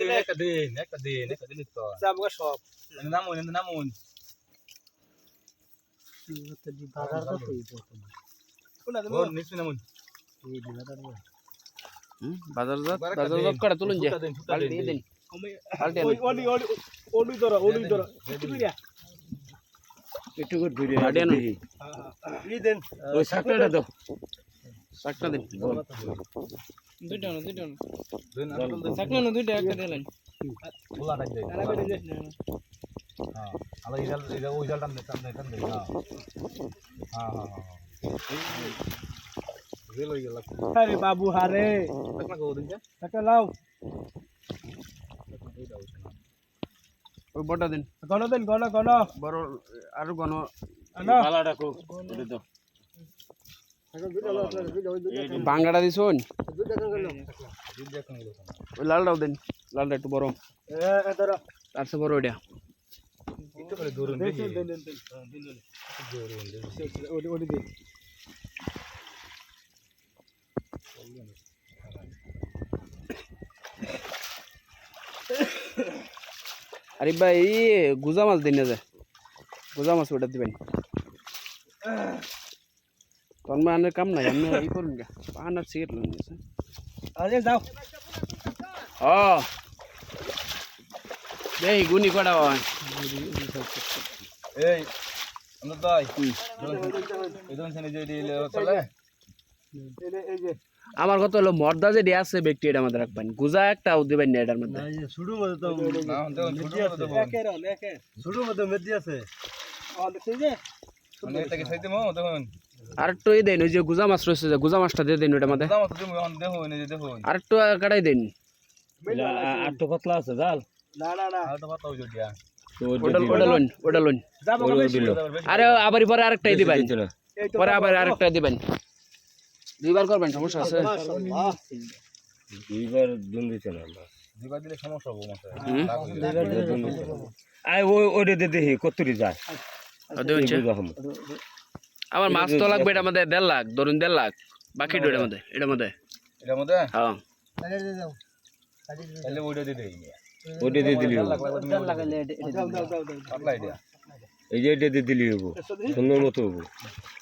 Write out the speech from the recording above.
একটা দিন একটা দিন একটা দিন তো যাব সব নামুন নামুন বাজার কত কোন নিচে নামুন এই বাজার বাজার জাত বাজার জাত করে তুলুন যে পাল্টি দিন, দিন ওই ওলি ওলি ওলি ধরা ওলি ধরা একটু করে ধরে গাড়ি আনো। দেন ওই সাকটাটা দাও চারটা দিন দুইটা না দুইটা না। থাকল না দুইটা একটা দিলেন হ্যাঁ, বাবু হারে। কো দিন? লাও। ওই গণ দেন গণ গণ। বড় আর ঘন আনো। পালাটা বাঙ্গাটা দিছুন যে। ওই লালটাও দিন। লালটা একটু বড়। এ তার চেয়ে বড় ওইটা একটু করে দূরুন দেন দেখি। দেন দেন দেন দূরুন, দূরুন। ওলি ওলি দেন আরে ভাই গুজা মাছ দিন না যায় গুজা মাছ ওটা দিবেন। তখন আনের কাম নাই আমি ই করুন গা আনার সিগারেট লুন আরে যাও ও এই গুনি কটা হয় এই, আমরা। এই। এই এই যে আমার কথা হলো মর্দা যে দিয়ে আছে ব্যক্তি এটা আমাদের রাখবেন গুজা একটা দিবেন না এটার মধ্যে শুরু মধ্যে তো শুরু মধ্যে মেদি আছে মানে। আর একটু দেন ওই যে গুজা মাছ রয়েছে যে গুজা মাছটা দিয়ে দিন ওটার মধ্যে দাম তো তুমি এখন দেখুন, এই যে দেখুন। আর একটু কাটাই দিন আর তো পাতলা আছে জাল। না না না। আর তো পাতা হইছে দিয়া। তো ওটা ওটা লোন ওটা লোন যাব ওই কবে? দিল। আরে আবার পরে আরেকটাই দিবেন। পরে আবার আরেকটা দিবেন। দুইবার করবেন সমস্যা আছে। দুইবার দুন দিতে না দিবা দিলে সমস্যা হব মাথায়। হুম? রাগ যাবে। আই ওই ওইটা দিয়ে দেখি কতরি যায়। দেবেন আমার মাছ তো লাগবে এটা মধ্যে দেড় লাখ ধরুন দেড় লাখ। বাকি এটা মধ্যে এটা মধ্যে। হ্যাঁ। তাহলে ওইটা দিয়ে দেই। ওইটা দিয়ে দিলি। এই যে এটা দিয়ে দিলি হব। সুন্দর মতো হব।